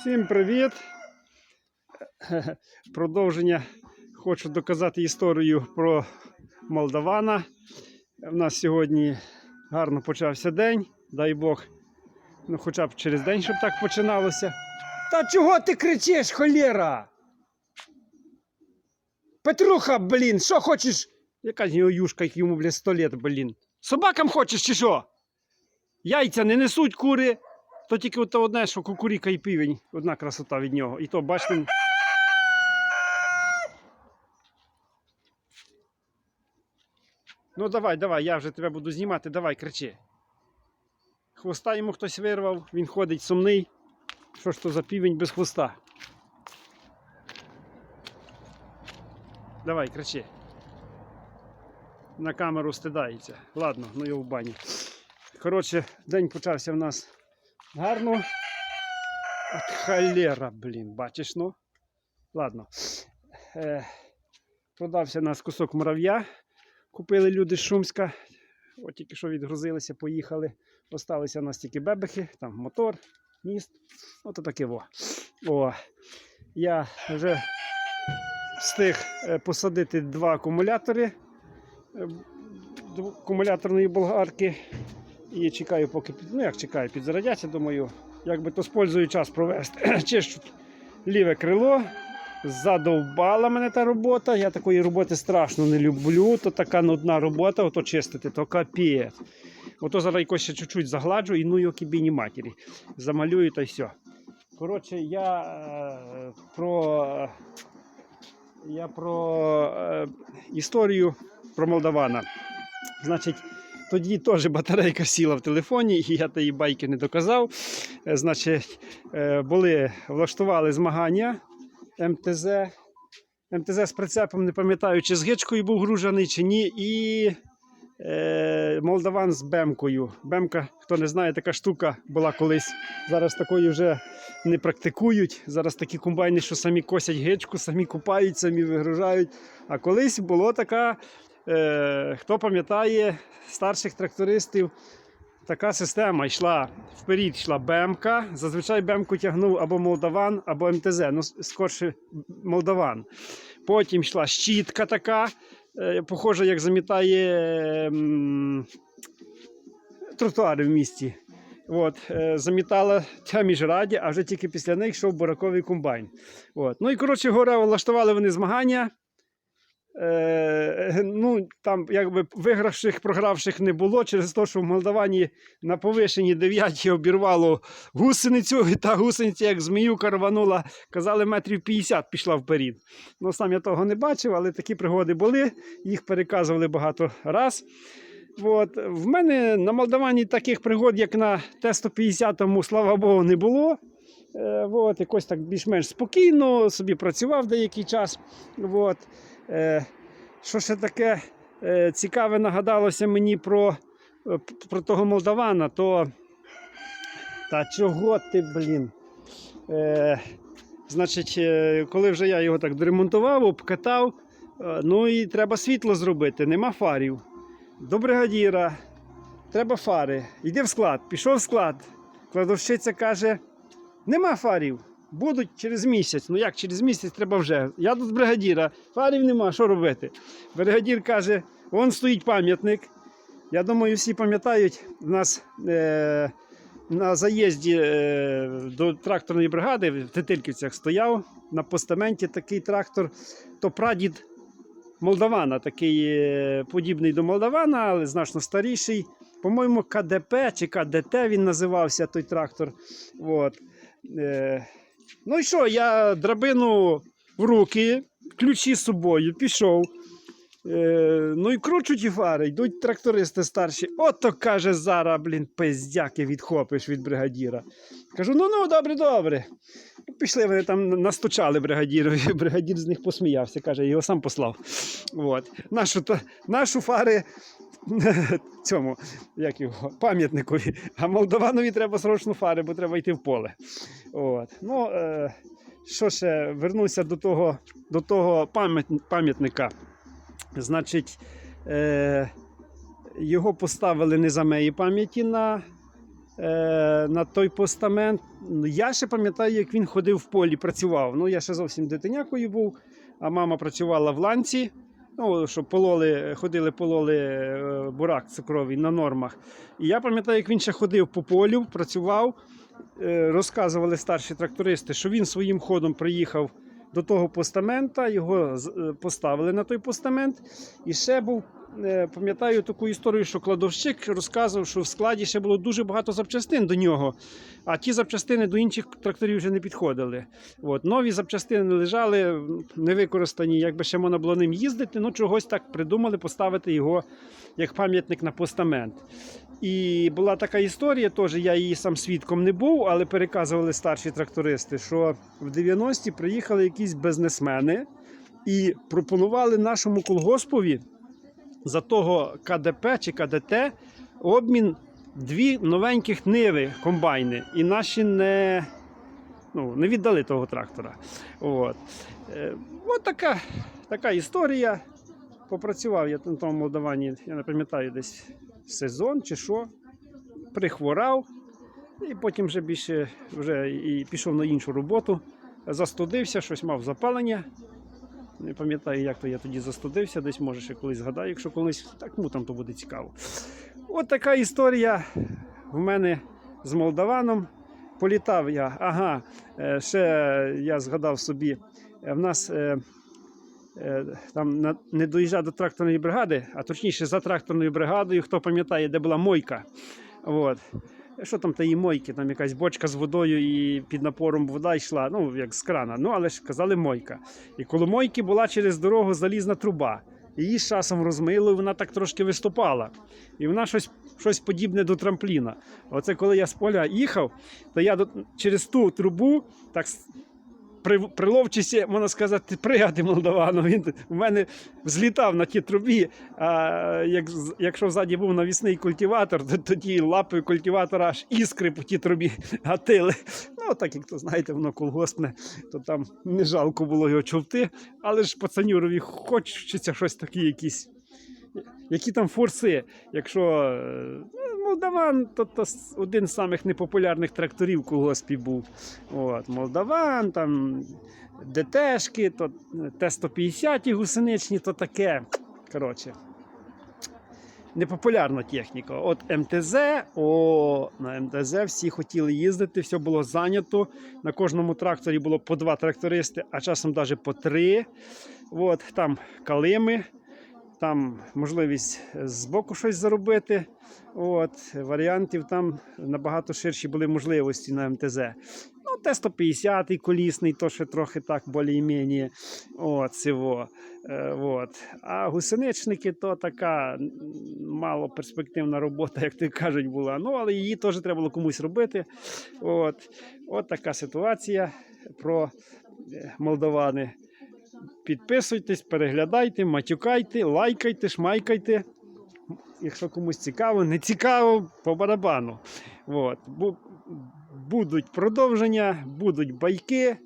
Всім привіт! Продовження хочу доказати історію про Молдавана. У нас сьогодні гарно почався день. Дай Бог, ну хоча б через день, щоб так починалося. Та чого ти кричиш, холєра? Петруха, блін, що хочеш? Яка з нього юшка, як йому, блін, сто літ, блін. Собакам хочеш чи що? Яйця не несуть кури, то тільки от одне, що кукуріка і півень, одна красота від нього. І то, бачите. Ну давай, давай, я вже тебе буду знімати, давай, кричи. Хвоста йому хтось вирвав, він ходить сумний. Що ж то за півень без хвоста? Давай, кричи. На камеру стидається. Ладно, ну його в бані. Коротше, день почався в нас гарно. От холера, блін, бачиш, ну. Ладно. Е, продався нас кусок мурав'я. Купили люди з Шумська. От тільки що відгрузилися, поїхали. Осталися у нас тільки бебехи, там мотор, міст. Ото таке во. О. Я вже встиг е, посадити два акумулятори е, акумуляторної болгарки. І чекаю, поки під- ну як чекаю, підзарядяться, думаю, як би то спользую час провести. Чищу ліве крило. Задовбала мене та робота. Я такої роботи страшно не люблю. То така нудна робота, ото чистити, то капець. Ото зараз якось ще чуть-чуть загладжу і ну його кібіні матері. Замалюю та й все. Коротше, я е, про, я про е, історію про Молдавана. Значить, тоді теж батарейка сіла в телефоні, і я тієї байки не доказав. Е, Значить, е, були, влаштували змагання МТЗ. МТЗ з прицепом, не пам'ятаю, чи з гичкою був гружений, чи ні. І е, Молдаван з Бемкою. Бемка, хто не знає, така штука була колись. Зараз такої вже не практикують. Зараз такі комбайни, що самі косять гичку, самі купають, самі вигружають. А колись була така, хто пам'ятає, старших трактористів. Така система йшла вперед, йшла БМК. Зазвичай БМКу тягнув або Молдаван, або МТЗ. Ну, скорше Молдаван. Потім йшла щітка така, е, похожа, як замітає м, тротуари в місті. От, е, замітала ця міжраді, а вже тільки після них йшов бураковий комбайн. От. Ну і коротше, горе влаштували вони змагання. Е, ну, там якби вигравших, програвших не було через те, що в Молдавані на повишенні 9 обірвало гусеницю, і та гусениця, як зміюка рванула, казали, метрів 50 пішла вперед. Ну, сам я того не бачив, але такі пригоди були, їх переказували багато раз. От. В мене на Молдавані таких пригод, як на Т-150, слава Богу, не було. Е, от, якось так більш-менш спокійно, собі працював деякий час. От. Е, що ще таке е, цікаве нагадалося мені про, е, про того Молдавана, то. Та чого ти, блін? Е, значить, коли вже я його так доремонтував, обкатав, ну і треба світло зробити, нема фарів. До бригадіра, треба фари. Йди в склад, пішов в склад. Кладовщиця каже: нема фарів. Будуть через місяць. Ну як через місяць треба вже. Я тут бригадіра, фарів нема, що робити? Бригадір каже: вон стоїть пам'ятник. Я думаю, всі пам'ятають, у нас е, на заїзді е, до тракторної бригади в Тетильківцях стояв на постаменті такий трактор, то прадід Молдавана, такий е, подібний до Молдавана, але значно старіший. По-моєму, КДП чи КДТ він називався той трактор. От. Е, ну і що, я драбину в руки, ключі з собою, пішов. Е, ну і кручуть і фари, йдуть трактористи старші. Ото каже, зараз, блін, пиздяки відхопиш від бригадіра. Кажу, ну ну, добре, добре. Пішли вони там настучали бригадірові. Бригадір з них посміявся, каже, його сам послав. От. Нашу, та- нашу фари цьому, як його, пам'ятникові. А Молдаванові треба срочно фари, бо треба йти в поле. От. Ну, е, що ще, вернуся до того, до того пам'ятника. Значить, е, його поставили не за моєї пам'яті на на той постамент. Я ще пам'ятаю, як він ходив в полі, працював. Ну, я ще зовсім дитинякою був, а мама працювала в ланці. Ну, що пололи, ходили, пололи е, бурак цукровий на нормах. І я пам'ятаю, як він ще ходив по полю, працював. Е, Розказували старші трактористи, що він своїм ходом приїхав до того постамента, його е, поставили на той постамент. І ще був, е, пам'ятаю таку історію, що кладовщик розказував, що в складі ще було дуже багато запчастин до нього, а ті запчастини до інших тракторів вже не підходили. От, нові запчастини лежали невикористані, якби ще можна було ним їздити, ну чогось так придумали поставити його як пам'ятник на постамент. І була така історія, теж я її сам свідком не був, але переказували старші трактористи, що в 90-ті приїхали якісь бізнесмени і пропонували нашому колгоспові за того КДП чи КДТ обмін дві новеньких ниви комбайни. І наші не, ну, не віддали того трактора. От, е, от така, така історія. Попрацював я на тому Молдавані, я не пам'ятаю, десь сезон чи що. Прихворав, і потім вже більше вже і пішов на іншу роботу. Застудився, щось мав запалення. Не пам'ятаю, як то я тоді застудився, десь може ще колись згадаю, якщо колись так кому там то буде цікаво. От така історія в мене з Молдаваном. Політав я. Ага, е, ще я згадав собі. е, В нас е, там не доїжджав до тракторної бригади, а точніше за тракторною бригадою, хто пам'ятає, де була мойка. От. Що там тієї мойки? Там якась бочка з водою і під напором вода йшла, ну як з крана. Ну але ж казали мойка. І коло мойки була через дорогу залізна труба. Її з часом розмило, і вона так трошки виступала. І вона щось, щось подібне до трампліна. Оце коли я з поля їхав, то я до, через ту трубу так при, приловчися, можна сказати, пригати молдавану. Він у мене взлітав на тій трубі. А як, якщо ззаді був навісний культиватор, то тоді лапою культиватора аж іскри по тій трубі гатили. Ну, так як то знаєте, воно колгоспне, то там не жалко було його човти, але ж пацанюрові хочеться щось таке якісь. Які там форси, якщо е, ну, Молдаван, то, то один з самих непопулярних тракторів колгоспі був. От, Молдаван, там ДТшки, то е, Т-150 гусеничні, то таке. Коротше. Непопулярна техніка. От МТЗ, о, на МТЗ всі хотіли їздити, все було зайнято. На кожному тракторі було по два трактористи, а часом навіть по три. От, там калими, там можливість з боку щось заробити. От, варіантів там набагато ширші були можливості на МТЗ. Ну, Т-150 колісний, то ще трохи так більш-менш. Е, от. А гусеничники то така м, мало перспективна робота, як то кажуть, була. Ну, але її теж треба було комусь робити. От, от така ситуація про е, молдавани. Підписуйтесь, переглядайте, матюкайте, лайкайте, шмайкайте. Якщо комусь цікаво, не цікаво, по барабану. От. Будуть продовження, будуть байки.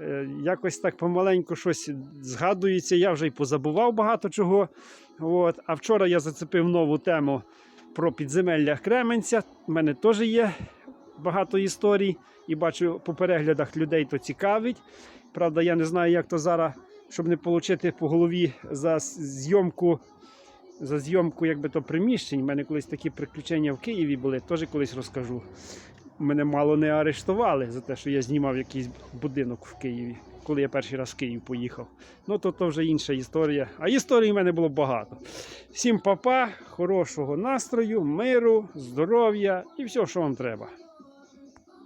Е, Якось так помаленьку щось згадується. Я вже й позабував багато чого. От. А вчора я зацепив нову тему про підземелля Кременця. У мене теж є багато історій, і бачу по переглядах людей то цікавить. Правда, я не знаю, як то зараз, щоб не отримати по голові за зйомку. За зйомку якби то приміщень. У мене колись такі приключення в Києві були, теж колись розкажу. Мене мало не арештували за те, що я знімав якийсь будинок в Києві, коли я перший раз в Київ поїхав. Ну то, то вже інша історія. А історій в мене було багато. Всім папа, хорошого настрою, миру, здоров'я і все, що вам треба.